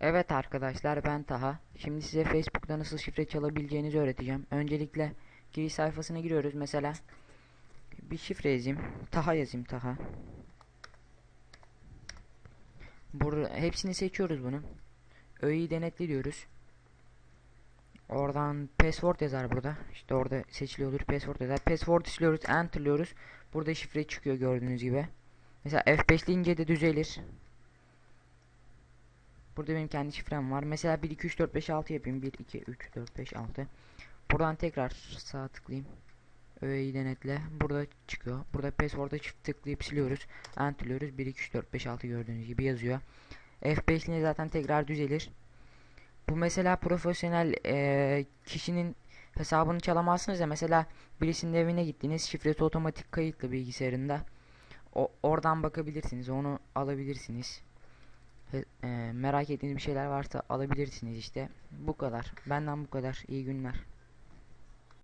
Evet arkadaşlar ben Taha. Şimdi size Facebook'ta nasıl şifre çalabileceğinizi öğreteceğim. Öncelikle giriş sayfasına giriyoruz. Mesela bir şifre yazayım. Taha yazayım Taha. Burada hepsini seçiyoruz bunun. Öğeyi denetle diyoruz. Oradan password yazar burada. İşte orada seçiliyordur password yazar. Password istiyoruz, enter'lıyoruz. Burada şifre çıkıyor gördüğünüz gibi. Mesela F5 deyince de düzelir. Burada benim kendi şifrem var. Mesela 1 2 3 4 5 6 yapayım. 1 2 3 4 5 6. Buradan tekrar sağ tıklayayım. Öğeyi denetle. Burada çıkıyor. Burada password'a çift tıklayıp siliyoruz. Enter'lıyoruz. 1 2 3 4 5 6 gördüğünüz gibi yazıyor. F5'liğine zaten tekrar düzelir. Bu mesela profesyonel eee, kişinin hesabını çalamazsınız ya. Mesela birisinin evine gittiniz. Şifresi otomatik kayıtlı bilgisayarında. O, oradan bakabilirsiniz. Onu alabilirsiniz. Eee, merak ettiğiniz bir şeyler varsa alabilirsiniz işte. Bu kadar. Benden bu kadar. İyi günler.